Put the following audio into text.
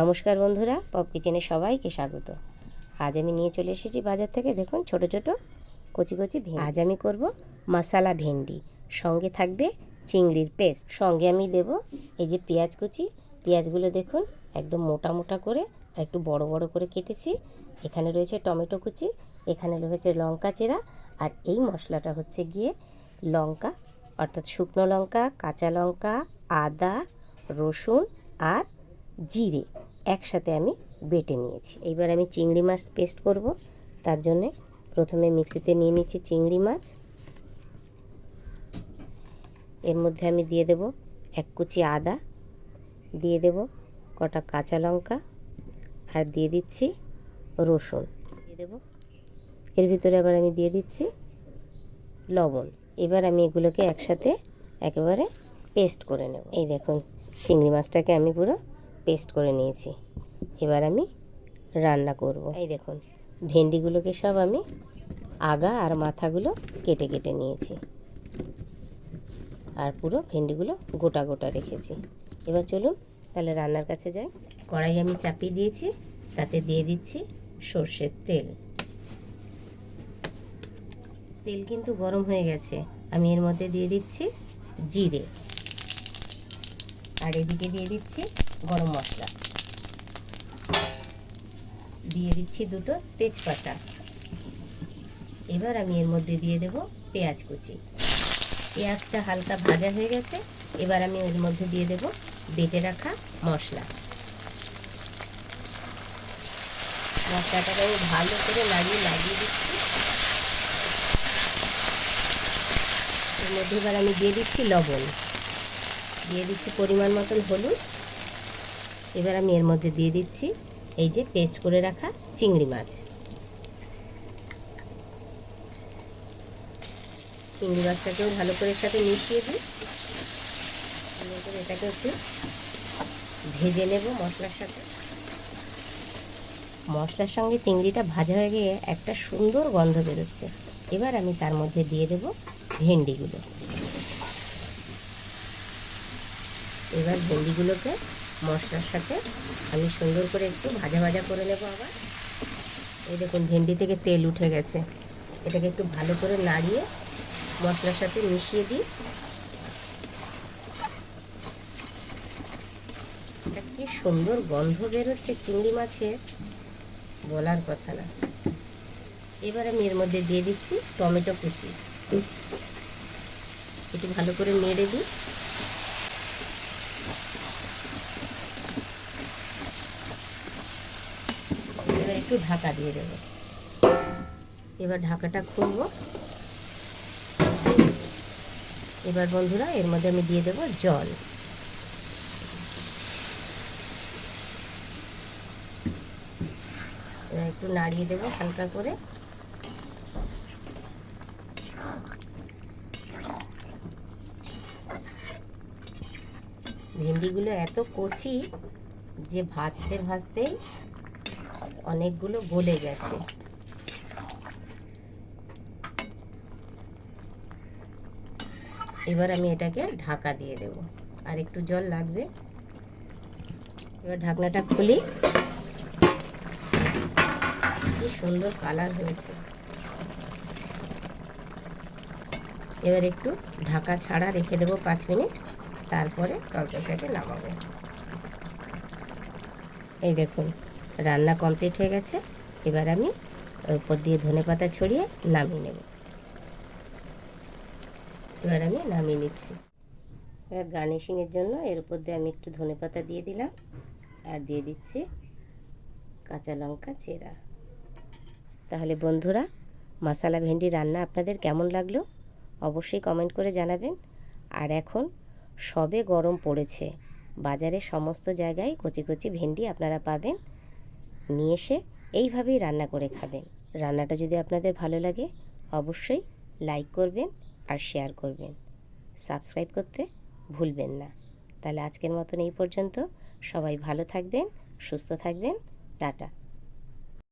নমস্কার বন্ধুরা, পপ কিচেনে সবাইকে স্বাগত। আজ আমি নিয়ে চলে এসেছি বাজার থেকে, দেখুন, ছোট ছোট কচি কচি ভেন্ডি। আজ আমি করব মশালা ভেন্ডি, সঙ্গে থাকবে চিংড়ির পেস্ট। সঙ্গে আমি দেব এই যে পেঁয়াজ কুচি, পেঁয়াজগুলো দেখুন, একদম মোটা মোটা করে, একটু বড় বড় করে কেটেছি। এখানে রয়েছে টমেটো কুচি, এখানে রয়েছে লঙ্কা চেরা, আর এই মশলাটা হচ্ছে গিয়ে লঙ্কা, অর্থাৎ শুকনো লঙ্কা, কাঁচা লঙ্কা, আদা, রসুন আর জিরে। একসাথে আমি বেটে নিয়েছি। এইবার আমি চিংড়ি মাছ পেস্ট করব। তার জন্যে প্রথমে মিক্সিতে নিয়ে নিচ্ছি চিংড়ি মাছ। এর মধ্যে আমি দিয়ে দেব এক কুচি আদা। দিয়ে দেব কটা কাঁচা লঙ্কা। আর দিয়ে দিচ্ছি রসুন। দিয়ে দেব। এর ভিতরে আবার আমি দিয়ে দিচ্ছি লবণ। এবার আমি এগুলোকে একসাথে একেবারে পেস্ট করে নেব। এই দেখুন, চিংড়ি মাছটাকে আমি পুরো পেস্ট করে নিয়েছি। এবার আমি রান্না করব। এই দেখুন, ভেন্ডিগুলোকে সব আমি আগা আর মাথাগুলো কেটে কেটে নিয়েছি। আর পুরো ভেন্ডিগুলো গোটা গোটা রেখেছি। এবার চলুন তাহলে রান্নার কাছে যাই। কড়াই আমি চাপিয়ে দিয়েছি, তাতে দিয়ে দিচ্ছি সর্ষের তেল। তেল কিন্তু গরম হয়ে গেছে। আমি এর মধ্যে দিয়ে দিচ্ছি জিরে। আর এদিকে দিয়ে দিচ্ছি গরম মশলা। দিয়ে দিচ্ছি দুটো তেজপাতা। এবার আমি এর মধ্যে দিয়ে দেব পেঁয়াজ কুচি। পেঁয়াজটা হালকা ভাজা হয়ে গেছে, এবার আমি এর মধ্যে দিয়ে দেব বেটে রাখা মশলা। মশলাটাকে আমি ভালো করে লাগিয়ে লাগিয়ে দিচ্ছি। এর মধ্যে এবার আমি দিয়ে দিচ্ছি লবণ। দিয়ে দিচ্ছি পরিমাণ মতন হলুদ। এবার আমি এর মধ্যে দিয়ে দিচ্ছি এই যে পেস্ট করে রাখা চিংড়ি মাছ। চিংড়ি মাছটাকেও ভালো করে সাথে মিশিয়ে দিই। এটাকে একটু ভেজে নেব মশলার সাথে। মশলার সঙ্গে চিংড়িটা ভাজা হয়ে গিয়ে একটা সুন্দর গন্ধ বেরোচ্ছে। এবার আমি তার মধ্যে দিয়ে দেব ভেন্ডিগুলো। এবার ভেন্ডিগুলোকে মশলার সাথে আমি সুন্দর করে একটু ভাজা ভাজা করে নেব আবার। এই দেখুন, ভেন্ডি থেকে তেল উঠে গেছে। এটাকে একটু ভালো করে নাড়িয়ে মশলার সাথে মিশিয়ে দিই। এটা কি সুন্দর গন্ধ বেরোচ্ছে চিংড়ি মাছের। বলার কথা না। এবার আমি এর মধ্যে দিয়ে দিচ্ছি টমেটো কুচি। একটু ভালো করে নেড়ে দিই এবার একটু ঢাকা দিয়ে দেব। এবার ঢাকাটা খুলব। এবার বন্ধুরা, এর মধ্যে আমি দিয়ে দেব জল। একটু নাড়িয়ে দেবো হালকা করে। ভেন্ডিগুলো এত কচি যে ভাজতে ভাজতেই অনেকগুলো গলে গেছে। এবার আমি এটাকে ঢাকা দিয়ে দেব। আর একটু জল লাগবে। এবার ঢাকনাটা খুলি। কি সুন্দর কালার হয়েছে। এবার একটু ঢাকা ছাড়া রেখে দেবো পাঁচ মিনিট। তারপরে তরকারিটাকে নামাবো। এই দেখুন রান্না কমপ্লিট হয়ে গেছে। এবার আমি উপর দিয়ে ধনে পাতা ছড়িয়ে নামিয়ে নেব। এবার আমি নামিয়ে নিচ্ছি। এবার গার্নিশিংয়ের জন্য এর উপর দিয়ে আমি একটু ধনে পাতা দিয়ে দিলাম আর দিয়ে দিচ্ছি কাঁচা লঙ্কা চেরা। তাহলে বন্ধুরা মশালা ভেন্ডি রান্না আপনাদের কেমন লাগল অবশ্যই কমেন্ট করে জানাবেন। আর এখন সবে গরম পড়েছে। বাজারে সমস্ত জায়গায় কচি কচি ভেন্ডি আপনারা পাবেন। নিয়ে এসে এইভাবেই রান্না করে খাবেন। রান্নাটা যদি আপনাদের ভালো লাগে, অবশ্যই লাইক করবেন আর শেয়ার করবেন। সাবস্ক্রাইব করতে ভুলবেন না। তাহলে আজকের মতন এই পর্যন্ত। সবাই ভালো থাকবেন, সুস্থ থাকবেন। টাটা।